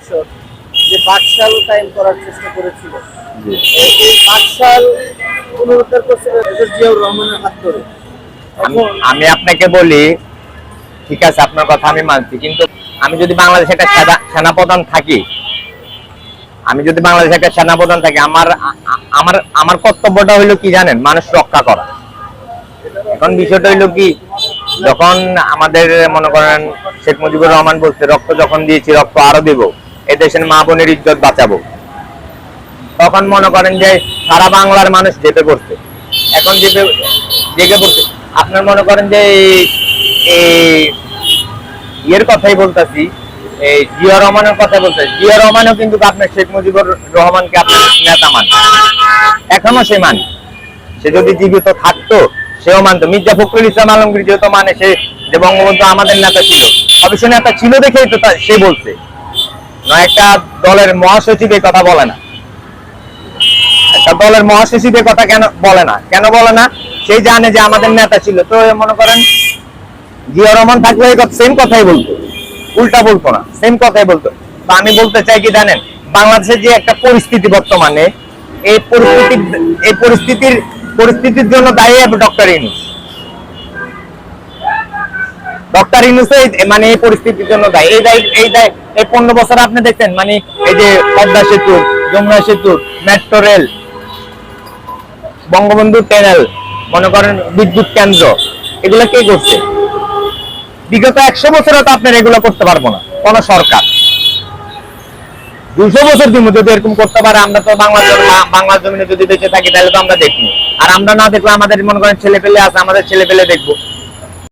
বছর যে বাকশাল কায়েম করার চেষ্টা করেছিল। এই- এই পুনরুদ্ধার করছে মেজর জিয়াউর রহমানের হাত ধরে। আমি- আপনাকে বলি ঠিক আছে আপনার কথা আমি মানছি কিন্তু আমি যদি বাংলাদেশে একটা সেনা- সেনাপ্রধান থাকি আমি যদি বাংলাদেশে একটা সেনাপ্রধান থাকি আমার আমার আমার কর্তব্যটা হইল কি জানেন? মানুষ রক্ষা করা। এখন বিষয়টা হইল কি যখন আমাদের মনে করেন শেখ মুজিবুর রহমান বলছে রক্ত যখন দিয়েছি রক্ত আরও দেব। এ দেশের মা বোনের ইজ্জত বাঁচাবো। তখন মনে করেন যে সারা বাংলার মানুষ জেপে পড়ছে। এখন জেপে, জেগে পড়ছে। আপনার মনে করেন যে ইয়ের কথাই বলতেছি, এই জিয়া রহমানের কথা বলতে জিয়া রহমানও কিন্তু আপনার শেখ মুজিবুর রহমানকে আপনার নেতা মান। এখনও সে মানে। সে যদি জীবিত থাকতো, সেও মানতো। মির্জা ফখরুল ইসলাম আলমগীর যেহেতু মানে সে যে বঙ্গবন্ধু আমাদের নেতা ছিল, অবশ্য নেতা ছিল দেখেই তো সে বলছে। একটা দলের মহাসচিব এই কথা বলে না। একটা দলের মহাসচিব এই কথা কেন বলে না? কেন বলে না? সেই জানে যে আমাদের নেতা ছিল। তো মনে করেন জিয়া রহমান থাকলে সেম কথাই বলতো। উল্টা বলতো না সেম কথাই বলতো। তো আমি বলতে চাই কি জানেন, বাংলাদেশের যে একটা পরিস্থিতি বর্তমানে, এই পরিস্থিতির এই পরিস্থিতির পরিস্থিতির জন্য দায়ী ডক্টর ইনুস ডক্টর ইনুস মানে এই পরিস্থিতির জন্য দায়ী। এই দায়ী, এই দায়। এই পনেরো বছর আপনি দেখছেন মানে এই যে পদ্মা সেতু, যমুনা সেতু মেট্রো রেল বঙ্গবন্ধু ট্যানেল মনে করেন বিদ্যুৎ কেন্দ্র, এগুলো কে করছে? বিগত একশো বছরে তো আপনার এগুলো করতে পারব না, কোন সরকার। দুশো বছর দিব, যদি এরকম করতে পারে, আমরা তো বাংলা জমি- বাংলা জমিনে যদি বেঁচে থাকি, তাহলে তো আমরা দেখব। আর আমরা না দেখলে আমাদের মনে করেন ছেলে পেলে আছে, আমাদের ছেলে পেলে দেখব।